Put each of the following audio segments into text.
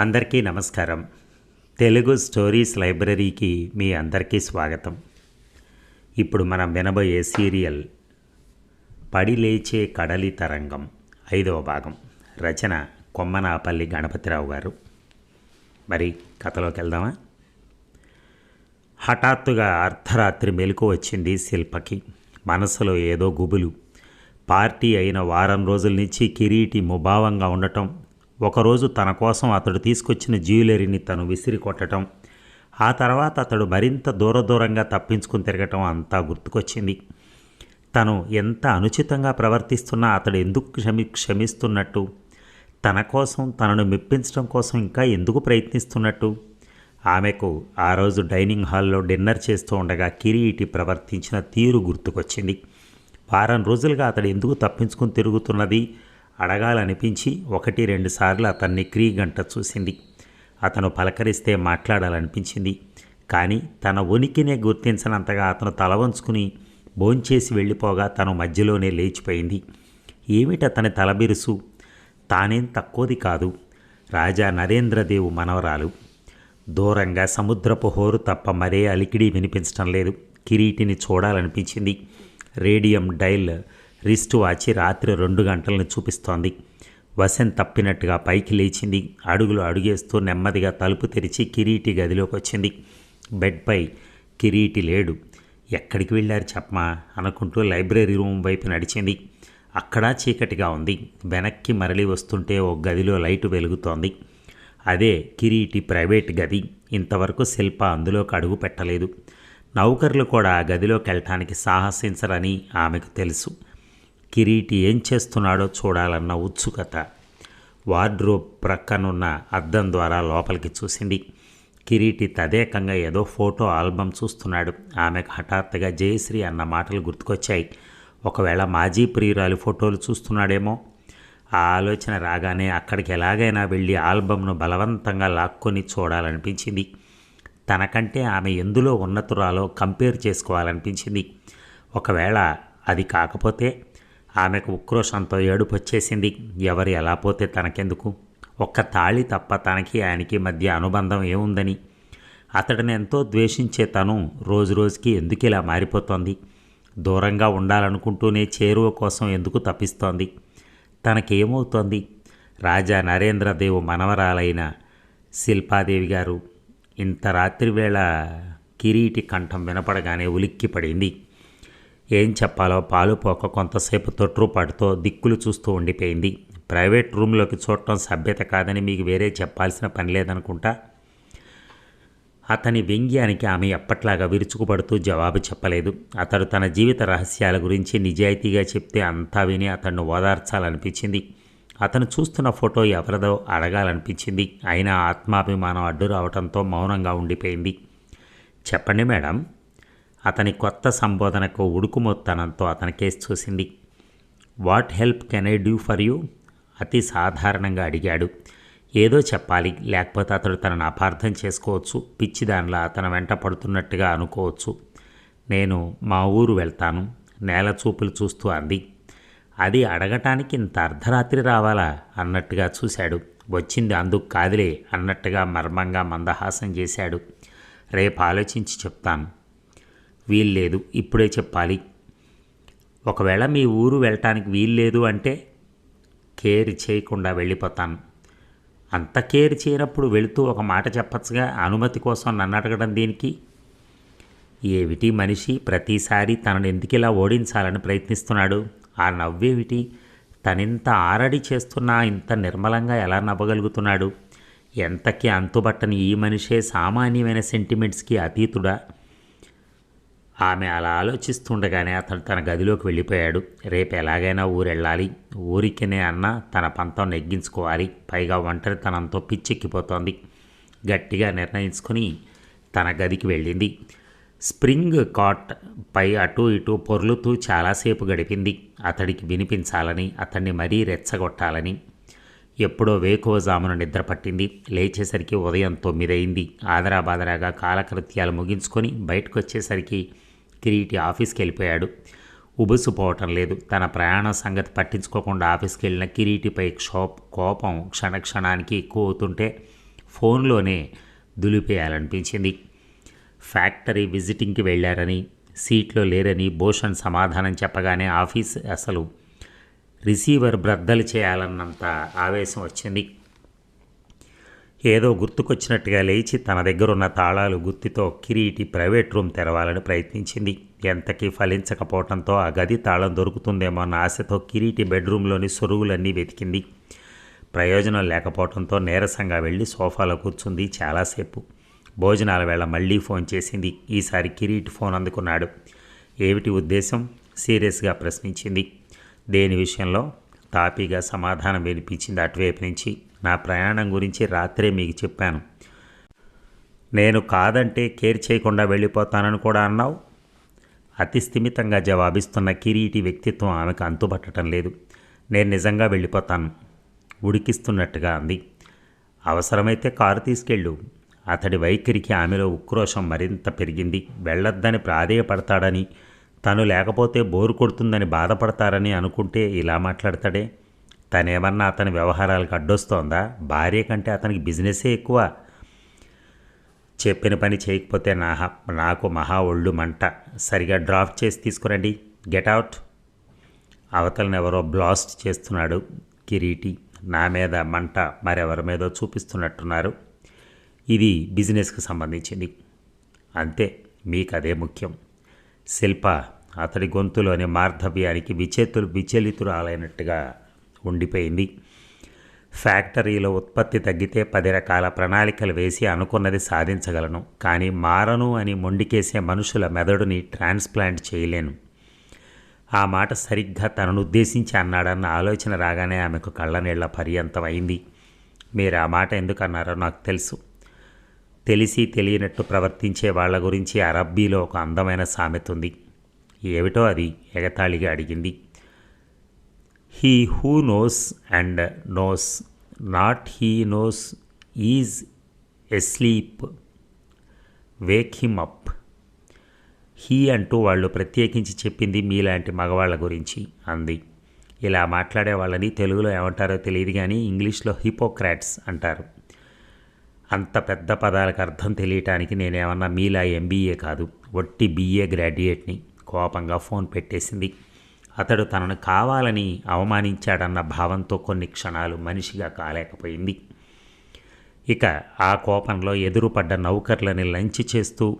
అందరికీ నమస్కారం. తెలుగు స్టోరీస్ లైబ్రరీకి మీ అందరికీ స్వాగతం. ఇప్పుడు మనం వినబోయే సీరియల్ పడి లేచే కడలి తరంగం ఐదవ భాగం. రచన కొమ్మనాపల్లి గణపతిరావు గారు. మరి కథలోకి వెళ్దామా? హఠాత్తుగా అర్ధరాత్రి మెలకు వచ్చింది శిల్పకి. మనసులో ఏదో గుబులు. పార్టీ అయిన వారం రోజుల నుంచి కిరీటి ముభావంగా ఉండటం ఒకరోజు తన కోసం అతడు తీసుకొచ్చిన జ్యువెలరీని తను విసిరి కొట్టడం ఆ తర్వాత అతడు మరింత దూర దూరంగా తప్పించుకుని తిరగటం అంతా గుర్తుకొచ్చింది. తను ఎంత అనుచితంగా ప్రవర్తిస్తున్నా అతడు ఎందుకు క్షమి క్షమిస్తున్నట్టు? తన కోసం తనను మెప్పించడం కోసం ఇంకా ఎందుకు ప్రయత్నిస్తున్నట్టు? ఆమెకు ఆ రోజు డైనింగ్ హాల్లో డిన్నర్ చేస్తూ ఉండగా కిరీటి ప్రవర్తించిన తీరు గుర్తుకొచ్చింది. వారం రోజులుగా అతడు ఎందుకు తప్పించుకుని తిరుగుతున్నది? అడగాలనిపించి ఒకటి రెండు సార్లు అతన్ని క్రీగంట చూసింది. అతను పలకరిస్తే మాట్లాడాలనిపించింది. కానీ తన ఉనికినే గుర్తించనంతగా అతను తల వంచుకుని భోంచేసి వెళ్ళిపోగా తను మధ్యలోనే లేచిపోయింది. ఏమిటి అతని తలబిరుసు తానేం తక్కువది కాదు. రాజా నరేంద్రదేవు మనవరాలు. దూరంగా సముద్రపు హోరు తప్ప మరే అలికిడి వినిపించడం లేదు. కిరీటిని చూడాలనిపించింది. రేడియం డైల్ రిస్ట్ వాచి రాత్రి రెండు గంటలను చూపిస్తోంది. వసంత్ తప్పినట్టుగా పైకి లేచింది. అడుగులు అడుగేస్తూ నెమ్మదిగా తలుపు తెరిచి కిరీటి గదిలోకి వచ్చింది బెడ్పై కిరీటి లేడు. ఎక్కడికి వెళ్ళారు చెప్పమా? అనుకుంటూ లైబ్రరీ రూమ్ వైపు నడిచింది. అక్కడ చీకటిగా ఉంది. వెనక్కి మరలి వస్తుంటే ఓ గదిలో లైటు వెలుగుతోంది. అదే కిరీటి ప్రైవేట్ గది. ఇంతవరకు శిల్ప అందులోకి అడుగు పెట్టలేదు. నౌకర్లు కూడా ఆ గదిలోకి వెళ్ళటానికి సాహసించరని ఆమెకు తెలుసు. కిరీటి ఏం చేస్తున్నాడో చూడాలన్న ఉత్సుకత. వార్డ్రోబ్ ప్రక్కనున్న అద్దం ద్వారా లోపలికి చూసింది. కిరీటి తదేకంగా ఏదో ఫోటో ఆల్బమ్ చూస్తున్నాడు. ఆమెకు హఠాత్తుగా జయశ్రీ అన్న మాటలు గుర్తుకొచ్చాయి. ఒకవేళ మాజీ ప్రియురాలి ఫోటోలు చూస్తున్నాడేమో? ఆ ఆలోచన రాగానే అక్కడికి ఎలాగైనా వెళ్ళి ఆల్బమ్ను బలవంతంగా లాక్కొని చూడాలనిపించింది. తనకంటే ఆమె ఎందులో ఉన్నతురాలో కంపేర్ చేసుకోవాలనిపించింది. ఒకవేళ అది కాకపోతే ఆమెకు ఉక్రోషంతో ఏడుపు వచ్చేసింది ఎవరు ఎలా పోతే తనకెందుకు? ఒక్క తాళి తప్ప తనకి ఆయనకి మధ్య అనుబంధం ఏముందని? అతడిని ఎంతో ద్వేషించే తను రోజు రోజుకి ఎందుకు ఇలా మారిపోతోంది? దూరంగా ఉండాలనుకుంటూనే చేరువ కోసం ఎందుకు తప్పిస్తోంది? తనకేమవుతోంది? రాజా నరేంద్రదేవు మనవరాలైన శిల్పాదేవి గారు ఇంత రాత్రివేళ కిరీటి కంఠం వినపడగానే ఉలిక్కి పడింది ఏం చెప్పాలో పాలు పోక కొంతసేపు తొట్రుపాటుతో దిక్కులు చూస్తూ ఉండిపోయింది. ప్రైవేట్ రూమ్లోకి చూడటం సభ్యత కాదని మీకు వేరే చెప్పాల్సిన పని లేదనుకుంటా? అతని వ్యంగ్యానికి ఆమె ఎప్పట్లాగా విరుచుకుపడుతూ జవాబు చెప్పలేదు. అతడు తన జీవిత రహస్యాల గురించి నిజాయితీగా చెప్తే అంతా విని అతన్ని ఓదార్చాలనిపించింది. అతను చూస్తున్న ఫోటో ఎవరిదో అడగాలనిపించింది. అయినా ఆత్మాభిమానం అడ్డు రావడంతో మౌనంగా ఉండిపోయింది. చెప్పండి మేడం అతని కొత్త సంబోధనకు ఉడుకుమొత్తనంతో అతని కేసు చూసింది. What help can I do for you? అతి సాధారణంగా అడిగాడు. ఏదో చెప్పాలి లేకపోతే అతడు తనను అపార్థం చేసుకోవచ్చు పిచ్చిదానిలో అతను వెంట పడుతున్నట్టుగా అనుకోవచ్చు. నేను మా ఊరు వెళ్తాను నేల చూపులు చూస్తూ అంది. అది అడగటానికి ఇంత అర్ధరాత్రి రావాలా అన్నట్టుగా చూశాడు. వచ్చింది అందుకు కాదులే అన్నట్టుగా మర్మంగా మందహాసం చేశాడు. రేపు ఆలోచించి చెప్తాను. వీల్లేదు ఇప్పుడే చెప్పాలి. ఒకవేళ మీ ఊరు వెళ్ళటానికి వీల్లేదు అంటే కేర్ చేయకుండా వెళ్ళిపోతాను. అంత కేర్ చేయనప్పుడు వెళుతూ ఒక మాట చెప్పచ్చుగా అనుమతి కోసం నన్ను అడగడం దీనికి? ఏమిటి మనిషి ప్రతిసారి తనను ఎందుకు ఇలా ఓడించాలని ప్రయత్నిస్తున్నాడు? ఆ నవ్వేమిటి? తనింత ఆరడి చేస్తున్నా ఇంత నిర్మలంగా ఎలా నవ్వగలుగుతున్నాడు? ఎంతకి అంతుబట్టని ఈ మనిషే సామాన్యమైన సెంటిమెంట్స్కి అతీతుడా? ఆమె అలా ఆలోచిస్తుండగానే అతను తన గదిలోకి వెళ్ళిపోయాడు. రేపు ఎలాగైనా ఊరెళ్ళాలి. ఊరికినే అన్న తన పంతం నెగ్గించుకోవాలి. పైగా ఒంటరితనంతో పిచ్చెక్కిపోతోంది. గట్టిగా నిర్ణయించుకొని తన గదికి వెళ్ళింది. స్ప్రింగ్ కాట్ పై అటు ఇటు పొర్లుతూ చాలాసేపు గడిపింది. అతడికి వినిపించాలని అతన్ని మరీ రెచ్చగొట్టాలని ఎప్పుడో వేకువజామున నిద్ర పట్టింది. లేచేసరికి ఉదయం తొమ్మిదయింది. ఆదరాబాదరాగా కాలకృత్యాలు ముగించుకొని బయటకు వచ్చేసరికి కిరీటి ఆఫీస్కి వెళ్ళిపోయాడు ఉబుసుపోవటం లేదు. తన ప్రయాణం సంగతి పట్టించుకోకుండా ఆఫీస్కి వెళ్ళిన కిరీటిపై క్షోప్ కోపం క్షణక్షణానికి ఎక్కువ అవుతుంటే ఫోన్లోనే దులిపేయాలనిపించింది. ఫ్యాక్టరీ విజిటింగ్కి వెళ్ళారని సీట్లో లేరని భూషణ్ సమాధానం చెప్పగానే ఆఫీస్ అసలు రిసీవర్ బ్రద్దలు చేయాలన్నంత ఆవేశం వచ్చింది. ఏదో గుర్తుకొచ్చినట్టుగా లేచి తన దగ్గర ఉన్న తాళాలు గుత్తితో కిరీటి ప్రైవేట్ రూమ్ తెరవాలని ప్రయత్నించింది. ఎంతకీ ఫలించకపోవడంతో ఆ గది తాళం దొరుకుతుందేమో అన్న ఆశతో కిరీటి బెడ్రూమ్లోని సొరుగులన్నీ వెతికింది. ప్రయోజనం లేకపోవడంతో నీరసంగా వెళ్ళి సోఫాలో కూర్చుంది చాలాసేపు. భోజనాల వేళ మళ్ళీ ఫోన్ చేసింది. ఈసారి కిరీటి ఫోన్ అందుకున్నాడు. ఏమిటి ఉద్దేశం? సీరియస్గా ప్రశ్నించింది. దేని విషయంలో? తాపీగా సమాధానం వినిపించింది అటువైపు నుంచి. నా ప్రయాణం గురించి రాత్రే మీకు చెప్పాను. నేను కాదంటే కేర్ చేయకుండా వెళ్ళిపోతానని కూడా అన్నావు. అతి స్థిమితంగా జవాబిస్తున్న కిరీటి వ్యక్తిత్వం ఆమెకు అంతుపట్టడం లేదు. నేను నిజంగా వెళ్ళిపోతాను. ఉడికిస్తున్నట్టుగా అంది. అవసరమైతే కారు తీసుకెళ్ళు. అతడి వైఖరికి ఆమెలో ఉక్రోషం మరింత పెరిగింది. వెళ్ళొద్దని ప్రాధేయపడతాడని తను లేకపోతే బోరు కొడుతుందని బాధపడతారని అనుకుంటే ఇలా మాట్లాడతాడే? తనేమన్నా అతని వ్యవహారాలకు అడ్డొస్తోందా? భార్య కంటే అతనికి బిజినెసే ఎక్కువ. చెప్పిన పని చేయకపోతే నా నాకు మహా ఒళ్ళు మంట. సరిగా డ్రాప్ చేసి తీసుకురండి. Get out. అవతలనెవరో బ్లాస్ట్ చేస్తున్నాడు కిరీటి. నా మీద మంట మరెవరి మీదో చూపిస్తున్నట్టున్నారు. ఇది బిజినెస్కి సంబంధించింది. అంతే మీకు అదే ముఖ్యం. శిల్ప అతడి గొంతులోని మార్ధవ్యానికి విచేతులు విచలితురాలైనట్టుగా ఉండిపోయింది. ఫ్యాక్టరీలో ఉత్పత్తి తగ్గితే పది రకాల ప్రణాళికలు వేసి అనుకున్నది సాధించగలను. కానీ మారను అని మొండికేసే మనుషుల మెదడుని ట్రాన్స్ప్లాంట్ చేయలేను. ఆ మాట సరిగ్గా తనను ఉద్దేశించి అన్నాడన్న ఆలోచన రాగానే ఆమెకు కళ్ళనీళ్ళ పర్యంతం అయింది మీరు ఆ మాట ఎందుకు అన్నారో నాకు తెలుసు. తెలిసి తెలియనట్టు ప్రవర్తించే వాళ్ళ గురించి అరబ్బీలో ఒక అందమైన సామెత ఉంది. ఏమిటో అది ఎగతాళిగా అడిగింది. He who knows and knows not he knows is asleep wake him up he అంటూ వాళ్ళు ప్రత్యేకించి చెప్పింది మీలాంటి మగవాళ్ళ గురించి అంది. ఇలా మాట్లాడే వాళ్ళని తెలుగులో ఏమంటారో తెలియదు కానీ ఇంగ్లీష్లో హిపోక్రాట్స్ అంటారు. అంత పెద్ద పదాలకు అర్థం తెలియటానికి నేనేమన్నా మీలా ఎంబీఏ కాదు ఒట్టి బీఏ గ్రాడ్యుయేట్ని కోపంగా ఫోన్ పెట్టేసింది. అతడు తనను కావాలని అవమానించాడన్న భావంతో కొన్ని క్షణాలు మనిషిగా కాలేకపోయింది. ఇక ఆ కోపంలో ఎదురుపడ్డ నౌకర్లని లంచి చేస్తూ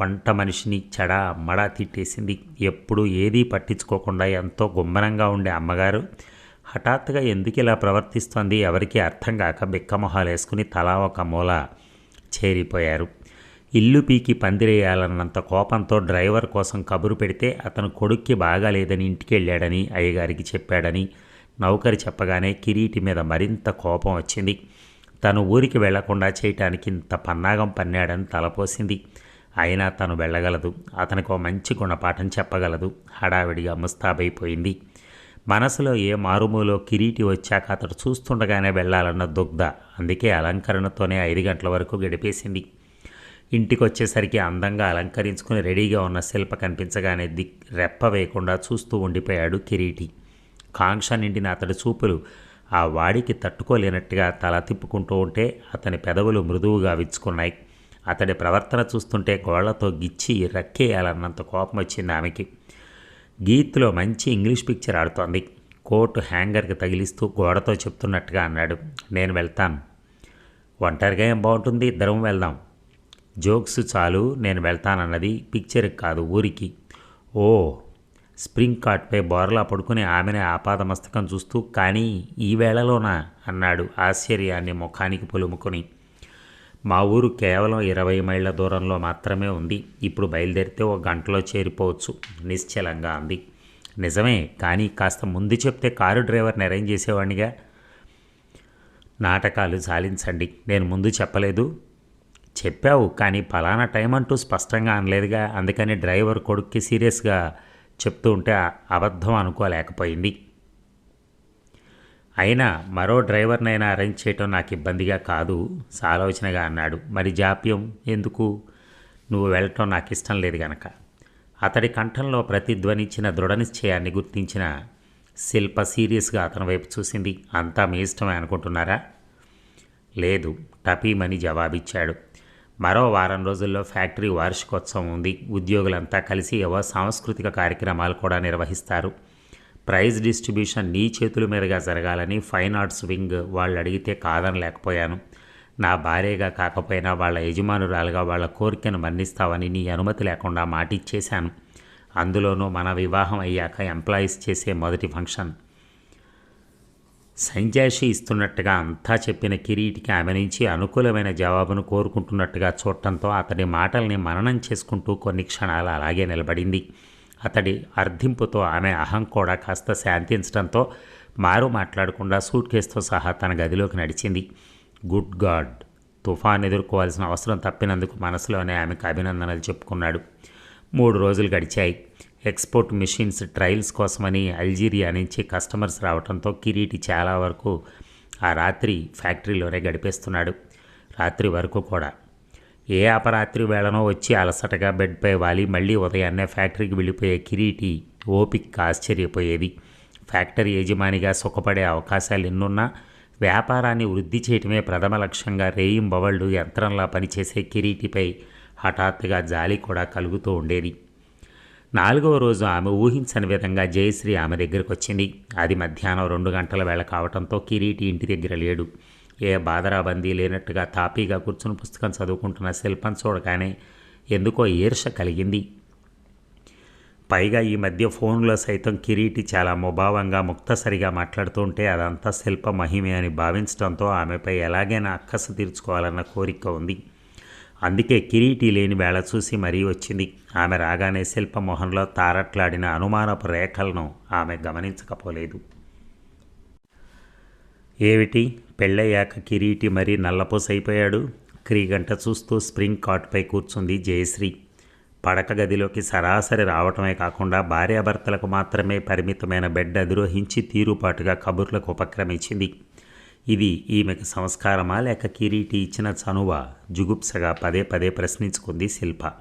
వంట మనిషిని చెడా మడా తిట్టేసింది. ఎప్పుడూ ఏదీ పట్టించుకోకుండా ఎంతో గుమ్మరంగా ఉండే అమ్మగారు హఠాత్తుగా ఎందుకు ఇలా ప్రవర్తిస్తోంది ఎవరికీ అర్థం కాక బిక్కమొహాలు వేసుకుని తలా ఒక మూల చేరిపోయారు. ఇల్లు పీకి పందిరేయాలన్నంత కోపంతో డ్రైవర్ కోసం కబురు పెడితే అతను కొడుక్కి బాగాలేదని ఇంటికెళ్ళాడని అయ్యగారికి చెప్పాడని నౌకరి చెప్పగానే కిరీటి మీద మరింత కోపం వచ్చింది. తను ఊరికి వెళ్ళకుండా చేయటానికి ఇంత పన్నాగం పన్నాడని తలపోసింది. అయినా తను వెళ్ళగలదు. అతనికి ఒక మంచి గుణపాఠం చెప్పగలదు. హడావిడిగా ముస్తాబైపోయింది. మనసులో ఏ మారుమూలో కిరీటి వచ్చాక అతడు చూస్తుండగానే వెళ్ళాలన్న దుగ్ధ. అందుకే అలంకరణతోనే ఐదు గంటల వరకు గడిపేసింది. ఇంటికి వచ్చేసరికి అందంగా అలంకరించుకుని రెడీగా ఉన్న శిల్ప కనిపించగానే దిక్ రెప్ప వేయకుండా చూస్తూ ఉండిపోయాడు కిరీటి. కాంక్ష నిండిన అతడి చూపులు ఆ వాడికి తట్టుకోలేనట్టుగా తల తిప్పుకుంటూ ఉంటే అతని పెదవులు మృదువుగా విచ్చుకున్నాయి. అతడి ప్రవర్తన చూస్తుంటే గోళ్ళతో గిచ్చి రక్కేయాలన్నంత కోపం వచ్చింది ఆమెకి. గీత్లో మంచి ఇంగ్లీష్ పిక్చర్ ఆడుతోంది. కోట్ హ్యాంగర్కి తగిలిస్తూ గోడతో చెప్తున్నట్టుగా అన్నాడు. నేను వెళ్తాను. ఒంటరిగా ఏం బాగుంటుంది ఇద్దరం వెళ్దాం. జోక్స్ చాలు నేను వెళ్తానన్నది పిక్చర్ కాదు ఊరికి. ఓ స్ప్రింగ్ కార్ట్పై బోర్లా పడుకుని ఆమెనే ఆపాదమస్తకం చూస్తూ కానీ ఈ వేళలోనా? అన్నాడు ఆశ్చర్యాన్ని ముఖానికి పొలుముకొని. మా ఊరు కేవలం ఇరవై మైళ్ళ దూరంలో మాత్రమే ఉంది. ఇప్పుడు బయలుదేరితే ఒక గంటలో చేరిపోవచ్చు నిశ్చలంగా అంది. నిజమే కానీ కాస్త ముందు చెప్తే కారు డ్రైవర్ని అరేంజ్ చేసేవాడినిగా నాటకాలు చాలించండి నేను ముందు చెప్పలేదు. చెప్పావు కానీ ఫలానా టైం అంటూ స్పష్టంగా అనలేదుగా. అందుకని డ్రైవర్ కొడుక్కి సీరియస్గా చెప్తూ ఉంటే అబద్ధం అనుకోలేకపోయింది. అయినా మరో డ్రైవర్నైనా అరేంజ్ చేయటం నాకు ఇబ్బందిగా కాదు సాలోచనగా అన్నాడు. మరి జాప్యం? ఎందుకు? నువ్వు వెళ్ళటం నాకు ఇష్టం లేదు గనక. అతడి కంఠంలో ప్రతిధ్వనించిన దృఢ నిశ్చయాన్ని గుర్తించిన శిల్ప సీరియస్గా అతని వైపు చూసింది. అంతా మీ ఇష్టమే అనుకుంటున్నారా? లేదు టపీమని జవాబిచ్చాడు. మరో వారం రోజుల్లో ఫ్యాక్టరీ వార్షికోత్సవం ఉంది. ఉద్యోగులంతా కలిసి ఏవో సాంస్కృతిక కార్యక్రమాలు కూడా నిర్వహిస్తారు. ప్రైజ్ డిస్ట్రిబ్యూషన్ నీ చేతుల మీదుగా జరగాలని ఫైన్ ఆర్ట్స్ వింగ్ వాళ్ళు అడిగితే కాదని లేకపోయాను నా భార్యగా కాకపోయినా వాళ్ళ యజమానురాలుగా వాళ్ళ కోరికను మన్నిస్తావని నీ అనుమతి లేకుండా మాటిచ్చేశాను. అందులోనూ మన వివాహం అయ్యాక ఎంప్లాయీస్ చేసే మొదటి ఫంక్షన్. సంజాషి ఇస్తున్నట్టుగా అంతా చెప్పిన కిరీటికి ఆమె నుంచి అనుకూలమైన జవాబును కోరుకుంటున్నట్టుగా చూడటంతో అతడి మాటల్ని మననం చేసుకుంటూ కొన్ని క్షణాలు అలాగే నిలబడింది. అతడి అర్థింపుతో ఆమె అహం కూడా కాస్త శాంతించడంతో మారు మాట్లాడకుండా సూట్ కేసుతో సహా తన గదిలోకి నడిచింది. Good God! తుఫాన్ ఎదుర్కోవాల్సిన అవసరం తప్పినందుకు మనసులోనే ఆమెకు అభినందనలు చెప్పుకున్నాడు. మూడు రోజులు గడిచాయి. ఎక్స్పోర్ట్ మిషన్స్ ట్రయల్స్ కోసమని అల్జీరియా నుంచి కస్టమర్స్ రావడంతో కిరీటి చాలా వరకు ఆ రాత్రి ఫ్యాక్టరీలోనే గడిపేస్తున్నాడు. రాత్రి వరకు కూడా. ఏ అపరాత్రి వేళనో వచ్చి అలసటగా బెడ్పై వాలి మళ్ళీ ఉదయాన్నే ఫ్యాక్టరీకి వెళ్ళిపోయే కిరీటి ఓపిక ఆశ్చర్యపోయేది. ఫ్యాక్టరీ యజమానిగా సుఖపడే అవకాశాలు ఎన్నున్నా వ్యాపారాన్ని వృద్ధి చేయటమే ప్రథమ లక్ష్యంగా రేయింబవళ్ళు యంత్రంలా పనిచేసే కిరీటిపై హఠాత్తుగా జాలి కూడా కలుగుతూ ఉండేది. నాలుగవ రోజు ఆమె ఊహించని విధంగా జయశ్రీ ఆమె దగ్గరికి వచ్చింది. అది మధ్యాహ్నం రెండు గంటల వేళ కావడంతో కిరీటి ఇంటి దగ్గర లేడు. ఏ బాధరాబందీ లేనట్టుగా తాపీగా కూర్చుని పుస్తకం చదువుకుంటున్న శిల్పం చూడగానే ఎందుకో ఈర్ష కలిగింది. పైగా ఈ మధ్య ఫోన్లో సైతం కిరీటి చాలా ముభావంగా ముక్తసరిగా మాట్లాడుతుంటే అదంతా శిల్ప మహిమే అని భావించడంతో ఆమెపై ఎలాగైనా అక్కసు తీర్చుకోవాలన్న కోరిక ఉంది. అందుకే కిరీటి లేని వేళ చూసి మరీ వచ్చింది. ఆమె రాగానే శిల్పమోహన్లో తారట్లాడిన అనుమానపు రేఖలను ఆమె గమనించకపోలేదు. ఏమిటి? పెళ్ళయ్యాక కిరీటి మరీ నల్లపూసైపోయాడు? క్రీగంట చూస్తూ స్ప్రింగ్ కాట్పై కూర్చుంది జయశ్రీ. పడక గదిలోకి సరాసరి రావటమే కాకుండా భార్యాభర్తలకు మాత్రమే పరిమితమైన బెడ్ అధిరోహించి తీరుపాటుగా కబుర్లకు ఉపక్రమించింది. ఇది ఈమెకు సంస్కారమా లేక కిరీటి ఇచ్చిన చనువ? జుగుప్సగా పదే పదే ప్రశ్నించుకుంది శిల్ప.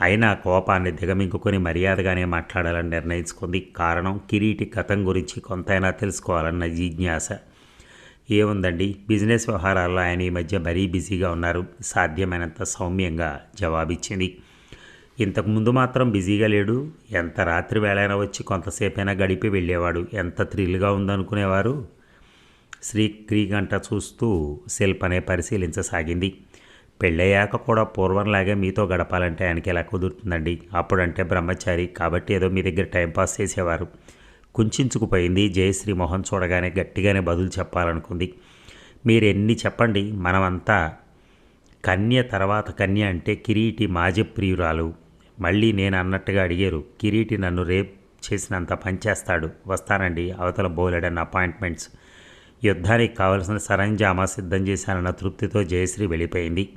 అయినా కోపాన్ని దిగమింగుకొని మర్యాదగానే మాట్లాడాలని నిర్ణయించుకుంది. కారణం కిరీటి గతం గురించి కొంతైనా తెలుసుకోవాలన్న జిజ్ఞాస. ఏముందండి? బిజినెస్ వ్యవహారాల్లో ఆయన ఈ మధ్య మరీ బిజీగా ఉన్నారు. సాధ్యమైనంత సౌమ్యంగా జవాబిచ్చింది. ఇంతకుముందు మాత్రం బిజీగా లేడు. ఎంత రాత్రి వేళైనా వచ్చి కొంతసేపైనా గడిపి వెళ్ళేవాడు. ఎంత థ్రిల్గా ఉందనుకునేవారు? శ్రీ క్రీగంట చూస్తూ శిల్పనే పరిశీలించసాగింది. పెళ్ళయ్యాక కూడా పూర్వంలాగే మీతో గడపాలంటే ఆయనకి ఎలా కుదురుతుందండి? అప్పుడంటే బ్రహ్మచారి కాబట్టి ఏదో మీ దగ్గర టైంపాస్ చేసేవారు. కుంచుకుపోయింది జయశ్రీ మొహం చూడగానే గట్టిగానే బదులు చెప్పాలనుకుంది. మీరు ఎన్ని చెప్పండి? మనమంతా కన్య తర్వాత కన్య అంటే కిరీటి మాజీ ప్రియురాలు. మళ్ళీ నేను అన్నట్టుగా అడిగారు. కిరీటి నన్ను రేప్ చేసినంత పనిచేస్తాడు వస్తానండి. అవతల బోలెడన్ అపాయింట్మెంట్స్. యుద్ధానికి కావలసిన సరంజామా సిద్ధం చేశానన్న తృప్తితో జయశ్రీ వెళ్ళిపోయింది.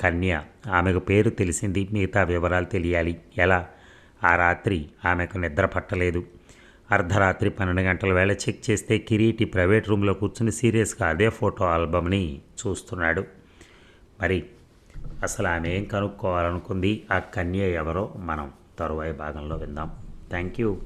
కన్య ఆమెకు పేరు తెలిసింది మిగతా వివరాలు తెలియాలి. ఎలా? ఆ రాత్రి ఆమెకు నిద్ర పట్టలేదు. అర్ధరాత్రి పన్నెండు గంటల వేళ చెక్ చేస్తే కిరీటి ప్రైవేట్ రూమ్లో కూర్చుని సీరియస్గా అదే ఫోటో ఆల్బమ్ని చూస్తున్నాడు. మరి అసలు ఆమె ఏం కనుక్కోవాలనుకుంది? ఆ కన్య ఎవరో మనం తరువాయి భాగంలో విందాం. Thank you.